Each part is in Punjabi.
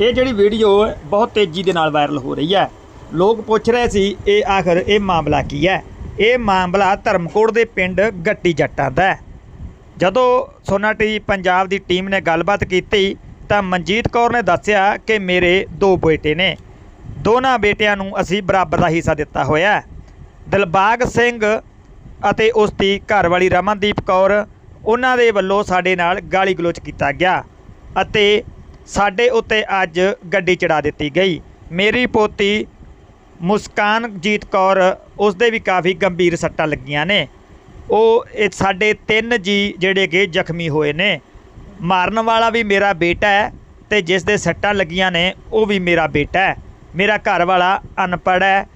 ਇਹ ਜਿਹੜੀ ਵੀਡੀਓ ਬਹੁਤ ਤੇਜ਼ੀ ਦੇ ਨਾਲ ਵਾਇਰਲ ਹੋ ਰਹੀ ਹੈ। ਲੋਕ ਪੁੱਛ ਰਹੇ ਸੀ, ਇਹ ਆਖਰ ਇਹ ਮਾਮਲਾ ਕੀ ਹੈ? ਇਹ ਮਾਮਲਾ ਧਰਮਕੋਟ ਦੇ ਪਿੰਡ ਗੱਟੀ ਜੱਟਾਂ ਦਾ ਜਦੋਂ ਸੋਨਾ ਟੀਵੀ ਪੰਜਾਬ ਦੀ ਟੀਮ ਨੇ ਗੱਲਬਾਤ ਕੀਤੀ, ਤਾਂ ਮਨਜੀਤ ਕੌਰ ਨੇ ਦੱਸਿਆ ਕਿ ਮੇਰੇ ਦੋ ਬੇਟੇ ਨੇ। ਦੋਨਾਂ ਬੇਟਿਆਂ ਨੂੰ ਅਸੀਂ ਬਰਾਬਰ ਦਾ ਹਿੱਸਾ ਦਿੱਤਾ ਹੋਇਆ ਦਿਲਬਾਗ ਸਿੰਘ ਅਤੇ ਉਸ ਦੀ ਘਰਵਾਲੀ ਰਮਨਦੀਪ ਕੌਰ, ਉਹਨਾਂ ਦੇ ਵੱਲੋਂ ਸਾਡੇ ਨਾਲ ਗਾਲੀ ਗਲੋਚ ਕੀਤਾ ਗਿਆ ਅਤੇ ਸਾਡੇ ਉੱਤੇ ਅੱਜ ਗੱਡੀ ਚੜਾ ਦਿੱਤੀ ਗਈ। ਮੇਰੀ ਪੋਤੀ ਮੁਸਕਾਨਜੀਤ ਕੌਰ ਉਸ ਦੇ ਵੀ ਕਾਫੀ ਗੰਭੀਰ ਸੱਟਾਂ ਲੱਗੀਆਂ ਨੇ। ਉਹ ਇਹ ਸਾਡੇ ਤਿੰਨ ਜੀ ਜਿਹੜੇ ਕਿ ਜ਼ਖਮੀ ਹੋਏ ਨੇ। ਮਾਰਨ ਵਾਲਾ ਵੀ ਮੇਰਾ ਬੇਟਾ ਹੈ ਤੇ ਜਿਸ ਦੇ ਸੱਟਾਂ ਲੱਗੀਆਂ ਨੇ, ਉਹ ਵੀ ਮੇਰਾ ਬੇਟਾ ਹੈ। ਮੇਰਾ ਘਰ ਵਾਲਾ ਅਨਪੜ੍ਹ ਹੈ।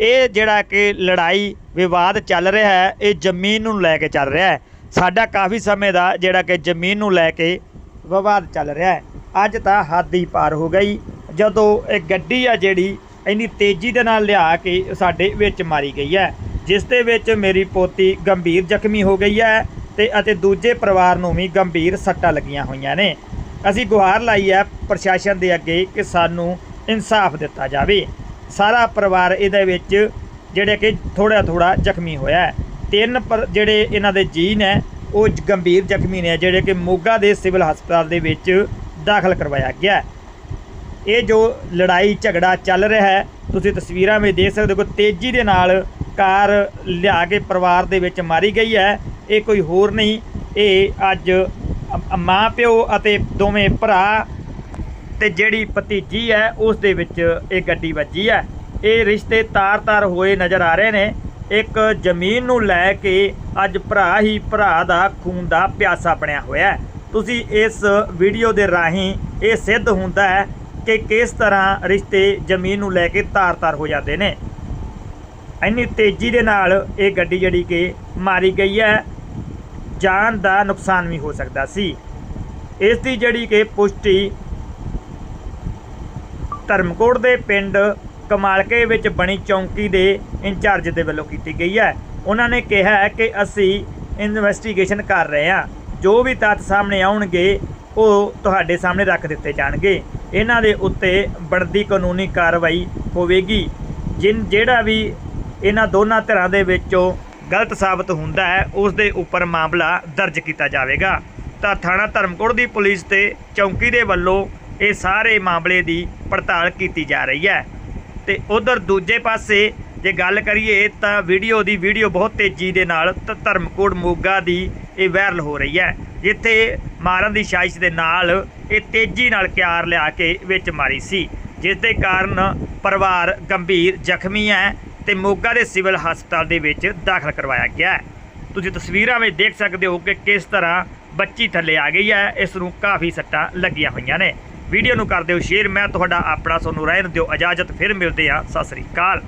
ਇਹ ਜਿਹੜਾ ਕਿ ਲੜਾਈ ਵਿਵਾਦ ਚੱਲ ਰਿਹਾ ਹੈ, ਇਹ ਜ਼ਮੀਨ ਨੂੰ ਲੈ ਕੇ ਚੱਲ ਰਿਹਾ ਹੈ। ਸਾਡਾ ਕਾਫੀ ਸਮੇਂ ਦਾ ਜਿਹੜਾ ਕਿ ਜ਼ਮੀਨ ਨੂੰ ਲੈ ਕੇ ਵਿਵਾਦ ਚੱਲ ਰਿਹਾ ਹੈ। ਅੱਜ ਤਾਂ ਹੱਦ ਹੀ ਪਾਰ ਹੋ ਗਈ। ਜਦੋਂ ਇਹ ਗੱਡੀ ਆ ਜਿਹੜੀ, ਇੰਨੀ ਤੇਜ਼ੀ ਦੇ ਨਾਲ ਲਿਆ ਕੇ ਸਾਡੇ ਵਿੱਚ ਮਾਰੀ ਗਈ ਹੈ, ਜਿਸ ਦੇ ਵਿੱਚ ਮੇਰੀ ਪੋਤੀ ਗੰਭੀਰ ਜ਼ਖਮੀ ਹੋ ਗਈ ਹੈ ਤੇ ਅਤੇ ਦੂਜੇ ਪਰਿਵਾਰ ਨੂੰ ਵੀ ਗੰਭੀਰ ਸੱਟਾਂ ਲੱਗੀਆਂ ਹੋਈਆਂ ਨੇ। ਅਸੀਂ ਗੁਹਾਰ ਲਾਈ ਹੈ ਪ੍ਰਸ਼ਾਸਨ ਦੇ ਅੱਗੇ ਕਿ ਸਾਨੂੰ ਇਨਸਾਫ ਦਿੱਤਾ ਜਾਵੇ। ਸਾਰਾ ਪਰਿਵਾਰ ਇਹਦੇ ਵਿੱਚ ਜਿਹੜੇ ਕਿ ਥੋੜਾ ਥੋੜਾ ਜ਼ਖਮੀ ਹੋਇਆ ਤਿੰਨ ਪਰ ਜਿਹੜੇ ਇਹਨਾਂ ਦੇ ਜੀ ਨੇ ਉਹ ਗੰਭੀਰ ਜ਼ਖਮੀ ਨੇ, ਜਿਹੜੇ ਕਿ ਮੋਗਾ ਦੇ ਸਿਵਲ ਹਸਪਤਾਲ ਦੇ ਵਿੱਚ ਦਾਖਲ ਕਰਵਾਇਆ ਗਿਆ ਇਹ ਜੋ ਲੜਾਈ ਝਗੜਾ ਚੱਲ ਰਿਹਾ ਹੈ, ਤੁਸੀਂ ਤਸਵੀਰਾਂ ਵਿੱਚ ਦੇਖ ਸਕਦੇ ਹੋ ਕਿ ਤੇਜ਼ੀ ਦੇ ਨਾਲ ਕਾਰ ਲਿਆ ਕੇ ਪਰਿਵਾਰ ਦੇ ਵਿੱਚ ਮਾਰੀ ਗਈ ਹੈ। ਇਹ ਕੋਈ ਹੋਰ ਨਹੀਂ, ਇਹ ਅੱਜ ਮਾਂ ਪਿਓ ਅਤੇ ਦੋਵੇਂ ਭਰਾ ਤੇ ਜਿਹੜੀ ਭਤੀਜੀ ਹੈ, ਉਸ ਦੇ ਵਿੱਚ ਇਹ ਗੱਡੀ ਵੱਜੀ ਹੈ। ਇਹ ਰਿਸ਼ਤੇ ਤਾਰ-ਤਾਰ ਹੋਏ ਨਜ਼ਰ ਆ ਰਹੇ ਨੇ। ਇੱਕ ਜ਼ਮੀਨ ਨੂੰ ਲੈ ਕੇ ਅੱਜ ਭਰਾ ਹੀ ਭਰਾ ਦਾ ਖੂਨ ਦਾ ਪਿਆਸਾ ਬਣਿਆ ਹੋਇਆ ਹੈ। ਤੁਸੀਂ ਇਸ ਵੀਡੀਓ ਦੇ ਰਾਹੀਂ ਇਹ ਸਿੱਧ ਹੁੰਦਾ ਹੈ ਕਿ ਕਿਸ ਤਰ੍ਹਾਂ ਰਿਸ਼ਤੇ ਜ਼ਮੀਨ ਨੂੰ ਲੈ ਕੇ ਤਾਰ-ਤਾਰ ਹੋ ਜਾਂਦੇ ਨੇ। ਇੰਨੀ ਤੇਜ਼ੀ ਦੇ ਨਾਲ ਇਹ ਗੱਡੀ ਜਿਹੜੀ ਕਿ ਮਾਰੀ ਗਈ ਹੈ, ਜਾਨ ਦਾ ਨੁਕਸਾਨ ਵੀ ਹੋ ਸਕਦਾ ਸੀ। ਇਸ ਦੀ ਜਿਹੜੀ ਕਿ ਪੁਸ਼ਟੀ ਧਰਮਕੋਟ ਦੇ ਪਿੰਡ ਕਮਾਲਕੇ ਵਿੱਚ ਬਣੀ ਚੌਂਕੀ ਦੇ ਇੰਚਾਰਜ ਦੇ ਵੱਲੋਂ ਕੀਤੀ ਗਈ ਹੈ। ਉਹਨਾਂ ਨੇ ਕਿਹਾ ਕਿ ਅਸੀਂ ਇਨਵੈਸਟੀਗੇਸ਼ਨ ਕਰ ਰਹੇ ਹਾਂ। ਜੋ ਵੀ ਤੱਤ ਸਾਹਮਣੇ ਆਉਣਗੇ, ਉਹ ਤੁਹਾਡੇ ਸਾਹਮਣੇ ਰੱਖ ਦਿੱਤੇ ਜਾਣਗੇ। ਇਹਨਾਂ ਦੇ ਉੱਤੇ ਬਣਦੀ ਕਾਨੂੰਨੀ ਕਾਰਵਾਈ ਹੋਵੇਗੀ। ਜਿਨ, ਜਿਹੜਾ ਵੀ ਇਹਨਾਂ ਦੋਨਾਂ ਧਿਰਾਂ ਦੇ ਵਿੱਚੋਂ ਗਲਤ ਸਾਬਤ ਹੁੰਦਾ ਹੈ, ਉਸ ਦੇ ਉੱਪਰ ਮਾਮਲਾ ਦਰਜ ਕੀਤਾ ਜਾਵੇਗਾ। ਤਾਂ ਥਾਣਾ ਧਰਮਕੋਟ ਦੀ ਪੁਲਿਸ ਤੇ ਚੌਂਕੀ ਦੇ ਵੱਲੋਂ ਇਹ ਸਾਰੇ ਮਾਮਲੇ ਦੀ ਪੜਤਾਲ ਕੀਤੀ ਜਾ ਰਹੀ ਹੈ। ਤੇ ਉਧਰ ਦੂਜੇ ਪਾਸੇ ਜੇ ਗੱਲ ਕਰੀਏ, ਤਾਂ ਵੀਡੀਓ ਦੀ ਵੀਡੀਓ ਬਹੁਤ ਤੇਜ਼ੀ ਦੇ ਨਾਲ ਧ- ਧਰਮਕੋਟ ਮੋਗਾ ਦੀ ਇਹ ਵਾਇਰਲ ਹੋ ਰਹੀ ਹੈ, ਜਿੱਥੇ ਮਾਰਨ ਦੀ ਸਾਜ਼ਿਸ਼ ਦੇ ਨਾਲ ਇਹ ਤੇਜ਼ੀ ਨਾਲ ਕਿਆਰ ਲਿਆ ਕੇ ਵਿੱਚ ਮਾਰੀ ਸੀ। ਜਿਸ ਦੇ ਕਾਰਨ ਪਰਿਵਾਰ ਗੰਭੀਰ ਜ਼ਖਮੀ ਹੈ ਤੇ ਮੋਗਾ ਦੇ ਸਿਵਲ ਹਸਪਤਾਲ ਦੇ ਵਿੱਚ ਦਾਖਲ ਕਰਵਾਇਆ ਗਿਆ ਹੈ। ਤੁਸੀਂ ਤਸਵੀਰਾਂ ਵਿੱਚ ਦੇਖ ਸਕਦੇ ਹੋ ਕਿ ਕਿਸ ਤਰ੍ਹਾਂ ਬੱਚੀ ਥੱਲੇ ਆ ਗਈ ਹੈ, ਇਸ ਨੂੰ ਕਾਫੀ ਸੱਟਾਂ ਲੱਗੀਆਂ ਹੋਈਆਂ ਨੇ। ਵੀਡੀਓ ਨੂੰ ਕਰ ਦਿਓ ਸ਼ੇਅਰ, ਮੈਂ ਤੁਹਾਡਾ ਆਪਣਾ ਸੋਨੂੰ ਰਹਿਣ ਦਿਓ ਇਜਾਜ਼ਤ, ਫਿਰ ਮਿਲਦੇ ਹਾਂ। ਸਤਿ ਸ੍ਰੀ ਅਕਾਲ।